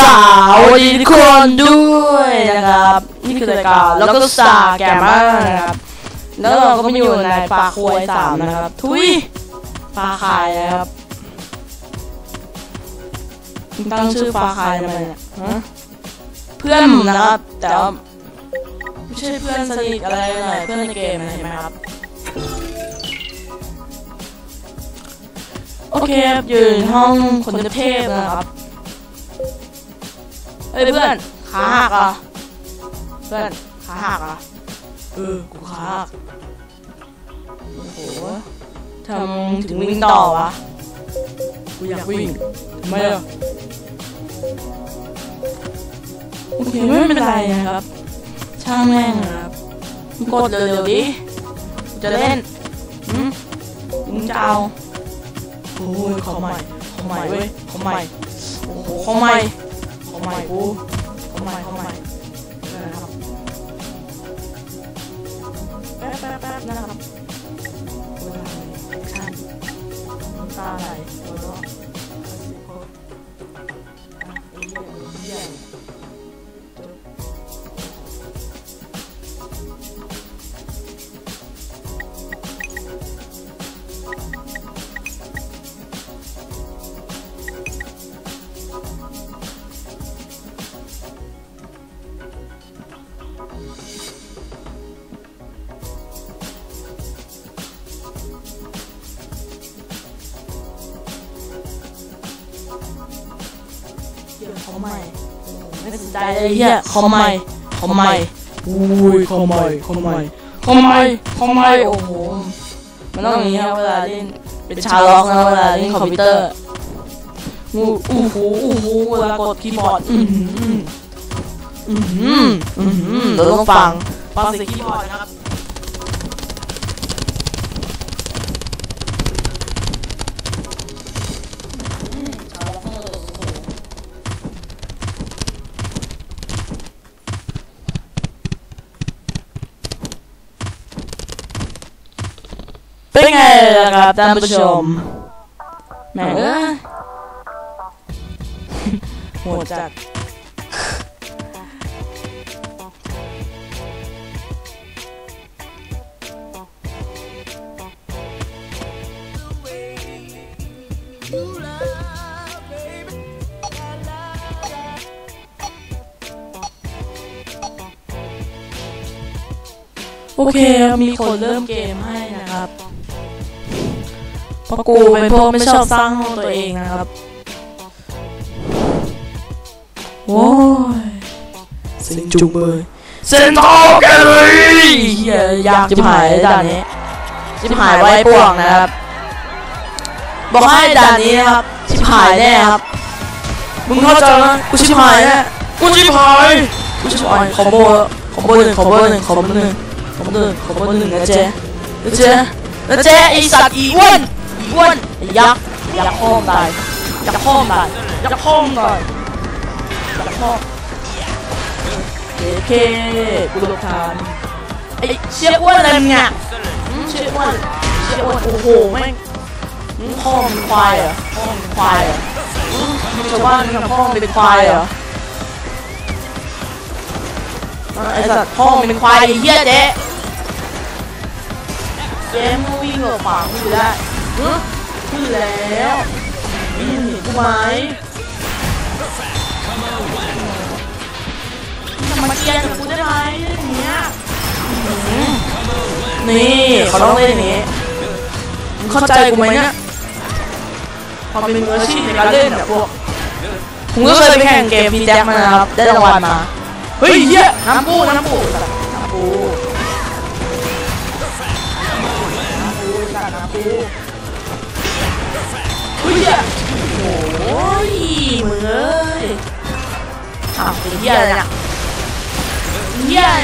สาวดีทุกคนด้วยนะครับ นี่คือรายการแล้วก็สาแกมมากนะครับ แล้วเราก็มาอยู่ในปลาควายสามนะครับ ทุยปลาคายนะครับตั้งชื่อปลาคายทำไมเนี่ยเพื่อนผมนะครับ แต่ว่าไม่ใช่เพื่อนสนิทอะไรหน่อยเพื่อนในเกมนะเห็นไหมครับโอเคครับอยู่ในห้องคนเทพนะครับ เฮ้ยเพื่อนขาหักเหรอะเพื่อนขาหักเหรอะเออกูขาหักโอ้โหทำถึงวิ่งต่อวะกูอยากวิ่งทำไมอะโอเคไม่เป็นไรนะครับ ช่างแม่งนะครับมึงกดเร็วๆดิกูจะเล่นหืมมึงจะเอาโอ้ยขอใหม่ขอใหม่เว้ยขอใหม่โอ้โหขอใหม่เข้า ใหม่กูเข้าใหม่เข้าใหม่นะครับแป๊บแป๊บแป๊บนะครับเวลาแอคชั่นน้ำตาไหล สนใจเลยเหี้ยเขาใหม่เขาใหม่อุ้ยเขาใหม่เขาใหม่เขาใหม่เขาใหม่โอ้โหมันต้องอย่างนี้ครับเวลาเล่นเป็นชาวล็อกนะเวลาเล่นคอมพิวเตอร์อู้อู้หูอู้หูเวลากดคีย์บอร์ดอือหืออือหืออือหือเราต้องฟังฟังเสียงคีย์บอร์ดนะครับ เป็นไงล่ะครับท่านผู้ชมแหม่เอ้ยโหดจัดโอเค มีคนเริ่มเกมให้นะครับ เพราะกูเป็นพวกไม่ชอบสร้างห้องตัวเองนะครับโว้ยเซ็งจุงเบยเซนทอลแกลเลอยยากจิบหายด่านนี้จิบหายไว้ป่วงนะครับ บอกให้ด่านนี้นะครับชิบหายแน่ครับมึงเข้าใจไหมกูชิบหายแน่กูชิบหายกูชิบหายคอมโบคอมโบหนึ่งคอมโบหนึ่งคอมโบหนึ่งคอมโบหนึ่งคอมโบหนึ่งนะเจ๊นะเจ๊นะเจ๊ไอสัตว์อีอ้วน อ้วนยักษ์ยักษ์พ่อมตายยักษ์พ่อมตายยักษ์พ่อมตายยักษ์พ่อเคเคกูลบทานไอ้เชี่ยอ้วนอะไรมึงอะเชี่ยอ้วนเชี่ยอ้วนโอ้โหแม่งหืมพ่อมึงควายเหรอพ่อมึงควายอหืมมึงชาวบ้านมึงทำพ่อมึงเป็นควายเหรอไอ้สัตว์พ่อมึงเป็นควายไอ้เหี้ยเจ๊เจ๊มึงวิ่งหลบฝังอยู่ได้ ขึ้นแล้วนี่เห็นกูไหมมาเกียร์กับกูได้ไหมอย่างเงี้ยนี่เขาต้องเล่นอย่างนี้มึงเข้าใจกูไหมเนี่ยความเป็นมืออาชีพในการเล่นแบบพวกผมก็เคยไปแข่งเกมพีแจ็คมานะครับได้รางวัลมา เฮ้ยเหี้ยน้ำปูน้ำปูน้ำปู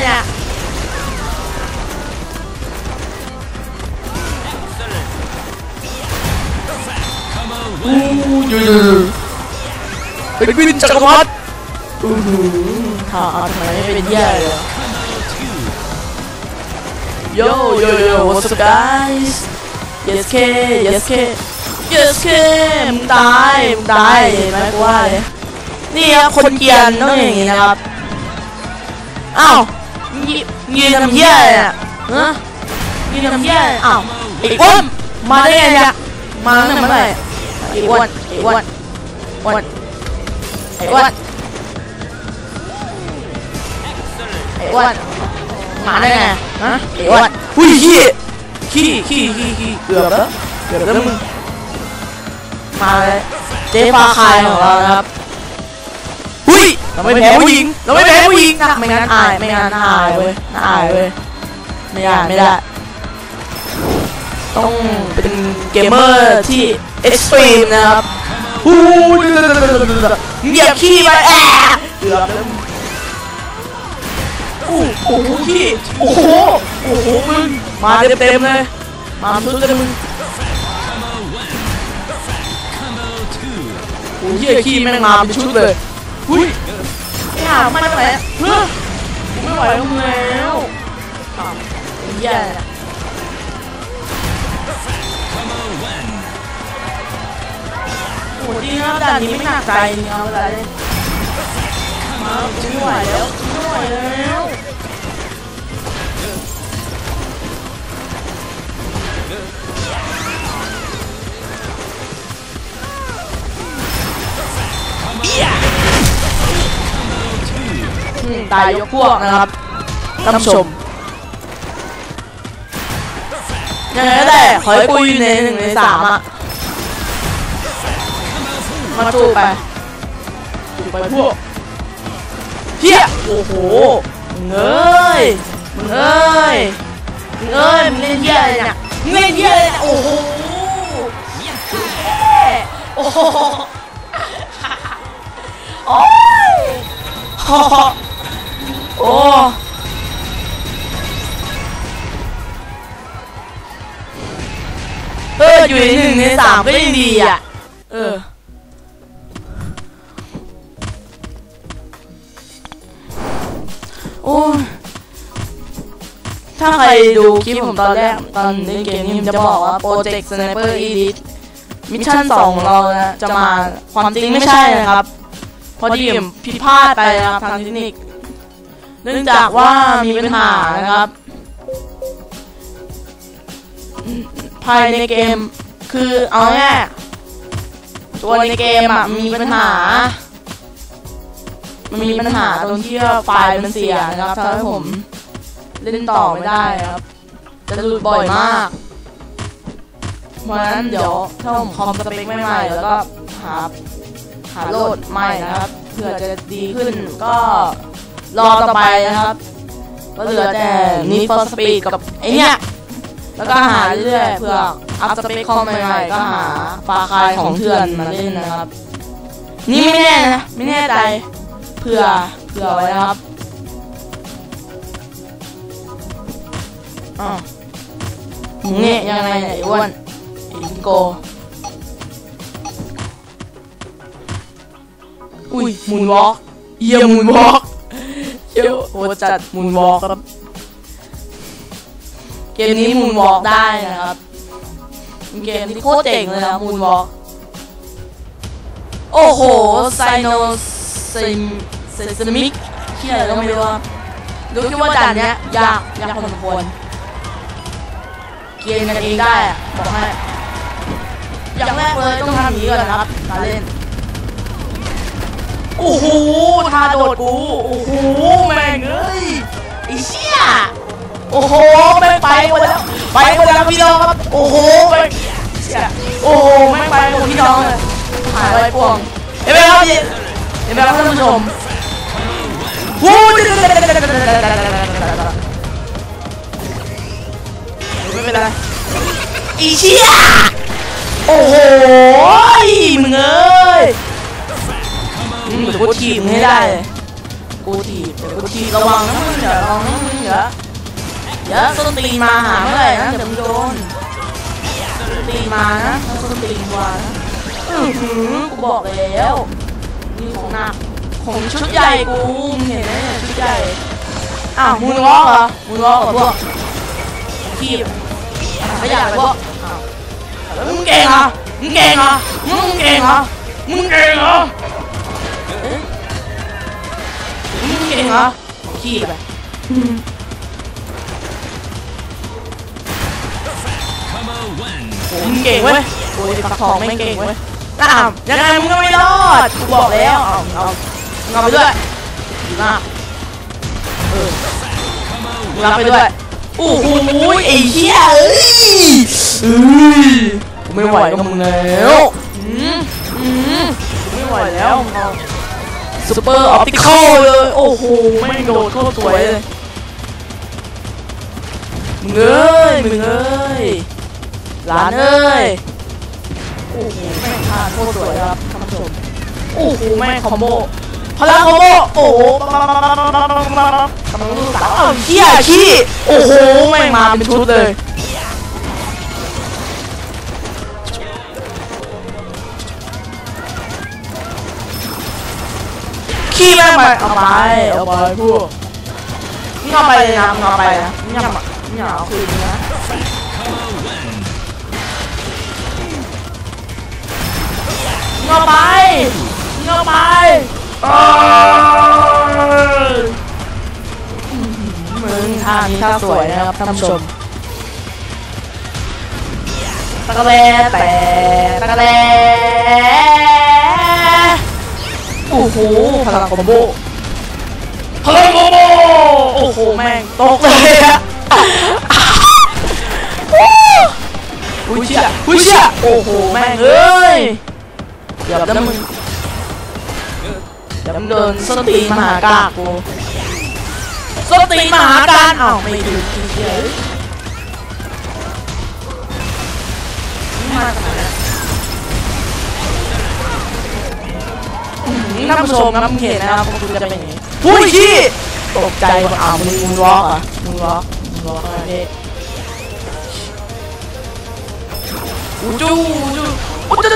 เหี้ยอะไรเนี่ยอู้ยูยูเป็นวินจักรพรรดิอู้หูฮ่าทำไมไม่เป็นเหี้ยเลย Yo yo yo what's up guys Yes K Yes K Yes K มึงตายมึงตายเห็นไหมกูว่าเลยนี่ครับคนเกรียนต้องอย่างนี้นะครับอ้าว ยืยืนทำเหี้ยอะไรเนี่ยฮะยืนทำเหี้ยอะไรอ้าวไอ้อ้วนมาได้ไงเนี่ยมาตั้งแต่เมื่อไหร่ไอ้อ้วนไอ้อ้วนอ้วนไอ้อ้วนไอ้อ้วนมาได้ไงฮะไอ้อ้วนหุ้ยขี้ขี้ขี้ขี้ขี้เกือบแล้วเกือบแล้วมึงมาเลยเจ๊ฟ้าคายของเรานะครับหุ้ย เราไม่แพ้ผู้หญิง เราไม่แพ้ผู้หญิงนะไม่งั้นอายไม่งั้นอายเว้ยน่าอายเว้ยไม่ได้ไม่ได้ต้องเป็นเกมเมอร์ที่เอ็กซ์ตรีมนะครับฮู้เหยียบขี้ไปแอะเกือบแล้วโอ้โหขี้โอ้โหโอ้โหมึงมาเต็มเต็มเลยมาชุดเลยมึงโอ้ยเหี้ยขี้แม่งมาเป็นชุดเลยหุ้ย ไม่หาไม่ไหวแล้วเฮ้ยไม่ไหวแล้วแล้วอ้าวแย่ละโอ้จริงครับด่านนี้ไม่หนักใจจริงเอาเวลาเล่นมาไม่ไหวแล้วไม่ไหวแล้ว อืมตายยกพวกนะครับท่านผู้ชมยังไงก็ได้ขอให้กูอยู่ในหนึ่งในสามอะมาจูไปจูไปพวกเฮียโอ้โหมึงยมึงยมึงยมึงเล่นเฮียอะไรเนี่ยมึงเล่นเฮียเลยโอ้โหโอ้โหโอ้ย โอ้เอออยู่ในหนึ่งในสามก็ยังดีอะ เออ โอ้ถ้าใครดูคลิปผมตอนแรก ตอนเล่นเกมนี้ผมจะบอกว่าโปรเจกต์สไนเปอร์อีดิทมิชชั่นสองของเรานะ จะมาความจริงไม่ใช่นะครับ พอดีผมผิดพลาดไปนะครับทางเทคนิค เนื่องจากว่ามีปัญหานะครับ ภายในเกมคือเอาแง่ตัวในเกมอะมีปัญหา มันมีปัญหาตรงที่ว่าไฟล์มันเสียนะครับทำให้ผมเล่นต่อไม่ได้ครับ จะหลุดบ่อยมาก เพราะฉะนั้นเดี๋ยวถ้าผมคอมสเปคใหม่ๆแล้วก็หาหาโหลดใหม่นะครับเผื่อจะดีขึ้นก็ รอต่อไปนะครับ ก็เหลือแต่ Need for Speed กับไอเนี้ยแล้วก็หาเรื่อยๆเพื่ออัพสเปคคอมใหม่ๆก็หาฟาคายของเถื่อนมาเล่นนะครับ นี่ไม่แน่นะไม่แน่ใจเผื่อเผื่อไว้นะครับอ๋อมึงเนี่ยยังไงเนี่ยไอ้อ้วนไอ้ลิงโกอุ้ยมูนวอล์กเยี่ยมูนวอล์ก เยี่ยโหจัดมูนวอลครับ เกมนี้มูนวอลได้นะครับเกมที่โคตรเจ๋งเลยนะมูนวอลโอ้โหไซโนซิมเซซมิกที่อะไรก็ไม่รู้ครับรู้แค่ว่าด่านเนี้ยยากยากพอสมควรเกมกันเองได้อะบอกให้อย่างแรกเลยต้องทำอย่างนี้ก่อนนะครับการเล่น โอ้โหทาโดดกู โอ้โห แม่งเอ้ยไอ้เชี่ยโอ้โห แม่งไปหมดแล้ว ไปหมดแล้วพี่น้องครับ โอ้โหแม่งเชี่ยโอ้โห แม่งไปหมดพี่น้องเลยหายไปพวงเห็นไหมครับพี่เห็นไหมครับท่านผู้ชมวู้ด ถีบมึงให้ได้เลยกูถีบเดี๋ยวกูถีบระวังนะมึงอย่าระวังนะมึงอย่าอย่าส้นตีนมาหาเมื่อไหร่นะเดี๋ยวมึงโดนส้นตีนมานะส้นตีนมานะอือหือกูบอกแล้วนี่ของหนักของชุดใหญ่กูมึงเห็นไหมเนี่ยชุดใหญ่อ้าวมูนวอล์กเหรอมูนวอล์กเหรอพวกถีบไม่อยากพวกมึงเก่งเหรอมึงเก่งเหรอมึงเก่งเหรอมึงเก่งเหรอ เหรอขี้ไปอืม Como wins. โอ้มึงเก่งเว้ยโอ้ยฟักทองไม่งเก่งเว้ยอ้าวยังไงมึงก็ไม่รอดกูบอกแล้วเอาเอาเอาไปด้วยดีมากเออมึงรับไปด้วยโอ้โหไอ้เหี้ยเอ้ยเอ้ยกูไม่ไหวกับมึงแล้วอืมอืมกูไม่ไหวแล้วมึงเอา ซูเปอร์ออปติคอลเลย โอ้โห ไม่งโดดโคตรสวยเลยมึงเอ้ยมึงเอ้ยหลานเอ้ย โอ้โห แม่งทานโคตรสวยครับท่านผู้ชม โอ้โห แม่งคอมโบ พลังคอมโบ โอ้โหกำลังลูกสาวอ้าเหี้ยขี้ โอ้โห แม่งมาเป็นชุดเลย ขี้แม่งไปเอาไปเอาไปพวกมึงเอาไปเลยนะเอาไปนะมึงอย่ามามึงอย่เอาคืนนะ Como wins. เงาไปเงาไปเอ้ยมึงท่านี้ท่าสวยนะครับท่านผู้ชมตะกะแลแต่ตะกะแล โอ้โหพลังคอมโบพลังคอมโบโอ้โหแม่งตกเลยอะอุ้ยเชี่ยอุ้ยเชี่ยโอ้โหแม่งเอ้ยเดี๋ยวแล้วมึงเดี๋ยวมึงโดนส้นตีนมหากากูส้นตีนมหาการอ้าวไม่ถึงจริงๆเลยมาจากไหน ท่านผู้ชมนะมึงเห็นนะครับคุณจะเป็นอย่างนี้หุ้ยขี้ตกใจว่าอ้าวมึงมึงล็อกอะมึงล็อกมึงล็อกอะไรพี่อูจูอูจูอูจู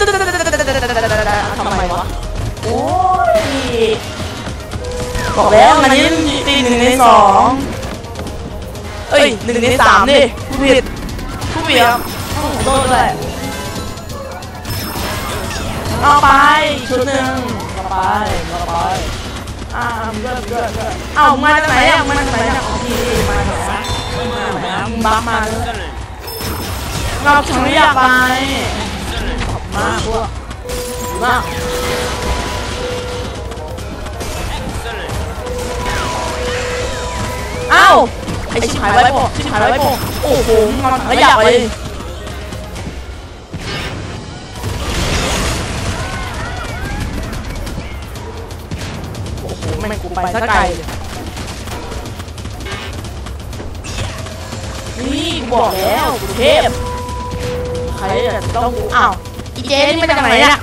ทำไมวะโอ้ยบอกแล้วมันนี้ตีหนึ่งในสองเอ้ยหนึ่งในสามดิผู้ผิดผู้ผิดครับขอโทษด้วยเอาไปชุดหนึ่งเอา ไปเอาไปอ่าเลือกเลือกเลือกเอ้ามาจากไหนอะมาจากไหนอะของพี่มาจากไหนมาจากไหนอะมึงบัฟมาเลยเราฉันไม่อยากไปขอบมากพวกมากเอ้าไอชิบหายไว้โปะชิบหายไว้โปะโอ้โหงอนขยะเลย งกูไปซะไกลเลยนี่กูบอกแล้วกูเทพใครจะต้องกูอ้าวอีเจนี่มาจากไหนเนี่ย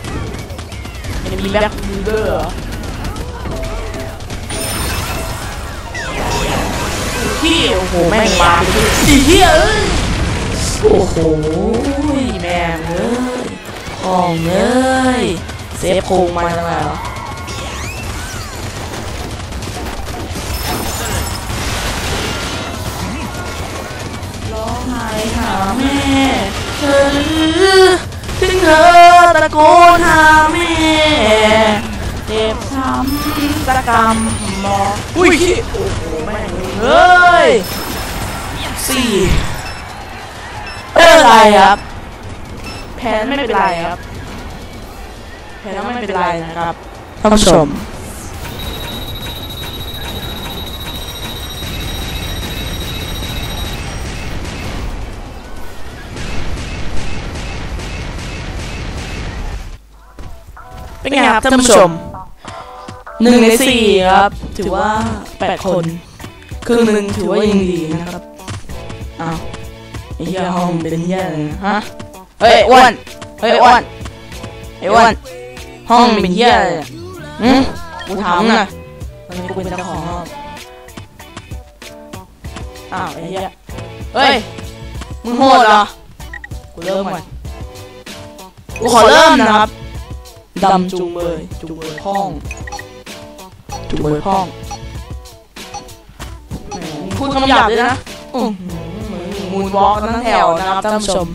มันมีแบ็คบูเดอร์เหรอพี่โอ้โหแม่งมาเป็นชุดสีเหี้ยเอ้ยโอ้โหแม่งเอ้ยของเอ้ยเซฟโคงมาจังไงเหรอ แม่เธอถึงเธอตะโกนหาแม่เจ็บช้ำตะกำหมออุ้ยขี้โอ้โหแม่เฮ้ยสี่ไม่เป็นไรครับแพ้ไม่เป็นไรครับแพ้ไม่เป็นไรนะครับท่านผู้ชม เป็นไงครับท่านผู้ชมหนึ่งในสี่ครับ ถือว่าแปดคน ครึ่งหนึ่งถือว่ายังดีนะครับอ้าวไอ้เหี้ยห้องเป็นเหี้ยอะไรนะฮะเฮ้ยอ้วนเฮ้ยอ้วนไอ้อ้วนห้องเป็นเหี้ยอะไรเนี่ยหืมกูถามนะตอนนี้กูเป็นเจ้าของห้องอ้าวไอ้เหี้ยเฮ้ยมึงโหดเหรอกูเริ่มก่อนกูขอเริ่มนะครับ ดำจูงเบยจูงเบยพ่องจูงเบยพ่องพูดคำหยาบเลยนะมูนวอล์กนั่งแถวนะครับท่านผู้ชม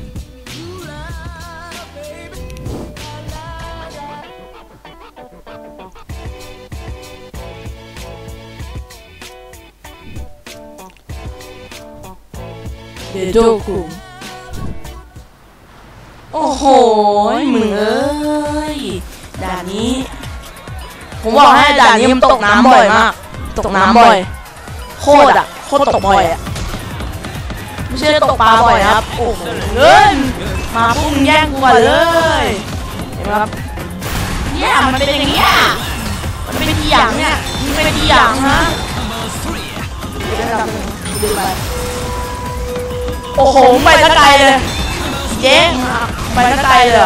เดโดคุงโอ้โหมึงเอ้ย ด่านนี้ ผมบอกให้ด่านนี้มันตกน้ำบ่อยมาก ตกน้ำบ่อย โคตรอะ โคตรตกบ่อยอะ ไม่ใช่ตกปลาบ่อยนะครับ โอ้โหเงินมาพุ่งแย่งกูก่อนเลยเห็นไหมครับ เนี่ยมันเป็นอย่างเงี้ย มันเป็นกี่อย่างเนี่ยมันเป็นกี่อย่างฮะโอ้โหไปตะไกลเลยเจ๊งไปตะไกลเลย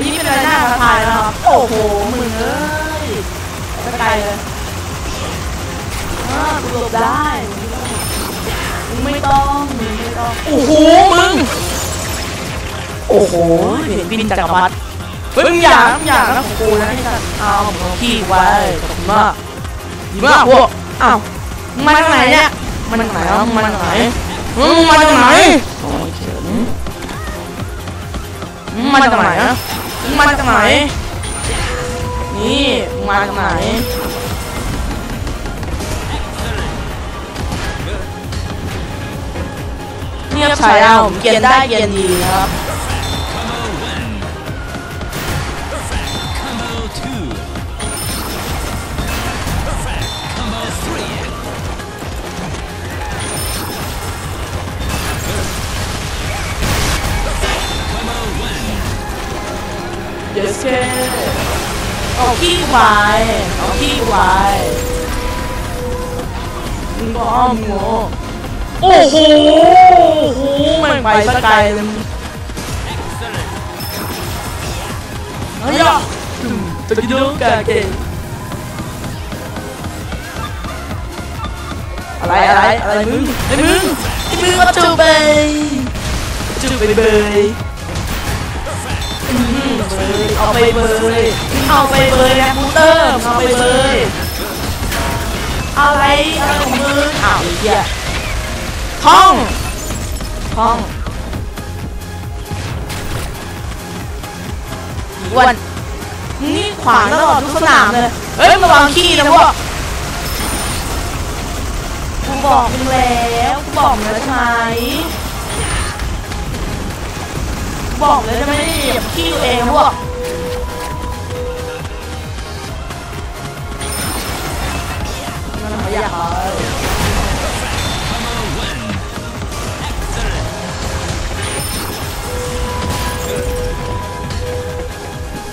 นี่เป็นอะไรหน้ามาถ่ายนะครับ โอ้โห มึงเอ้ยไปตะไกลเลยอ่ากูหลบได้มึงไม่ต้องมึงไม่ต้อง โอ้โห มึง โอ้โห เห็นบินจักรพรรดิเฮ้ยมึงอย่ามึงอย่านะของกูนะไอ้สัตว์เอามึงเอาขี้ไว้ขอบคุณมากดีมากพวกอ้าวมึงมาจากไหนเนี่ย มันไหนมึงมาจากไหนมึงมาจากไหนโอ้ยเฉินมึงมาจากไหนอะ มึงมาจากไหน นี่มึงมาจากไหนเงียบฉายาผมเกียนได้เกียนดีครับ เยสเคเอาขี้กูไปเอาขี้กูไปมึงก็อ้อมโง่โอ้โหโอ้โหม่งไปสกายเลยเฮ้ยตะกี้ดูกาเกอะไรอะไรอะไรมึงไอ้มึงไอ้มึงก็จูบไปจูบไปเบย เอาไปเบยเอาไปเบยนะมูเตอร์เอาไปเบยอะไรอะไรของมึงอ้าวไอ้เหี้ยท่องท่องอีอ้วันนี่ขวางตลอดทุกสนามเลยเฮ้ยระวังขี้นะพวกกูบอกมึงแล้วกูบอกมึงแล้วใช่ไหม บอกเลยจะไม่ได้เหยียบขี้ตัวเองนะพวกมันเขาอยากเอา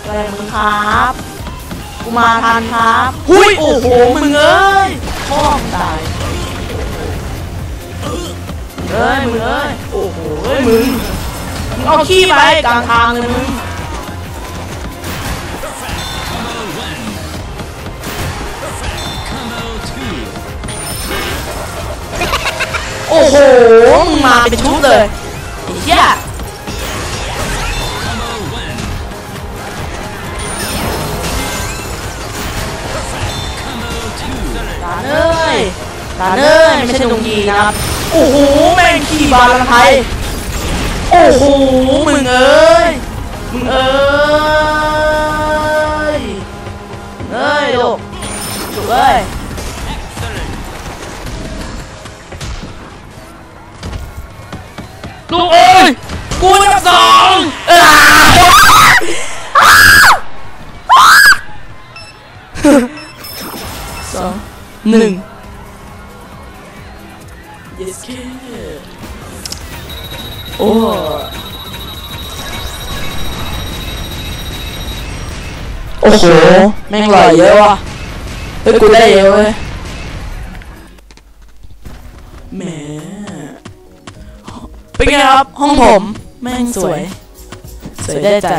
อะไรมึงครับกูมาทันครับหุยโอ้โห มึงเอ้ยพ่อมึงตายเอ้ย มึงเอ้ย โอ้โหเอ้ย มึงมึง เอาขี้ไปกลางทางเลยมึงโอ้โห มึงมาเป็นชุดเลยเหี้ย Combo one. Combo two. หลาเอ้ยหลานเอ้ยไม่ใช่ดงยีนะครับ โอ้โห แม่งขี่บาลังไทย โอ้โหมึงเอ้ยมึงเอ้ยเอ้ยลูกลูกเอ้ยลูกเอ้ยกูอันดับสองอ่าสองหนึ่ง yes kid โอ้โอ้โหแม่งหล่อเยอะว่ะเฮ้ยกูได้เยอะเว้ยแหมเป็นไงครับ ห้องผม แม่งสวย สวยได้ใจ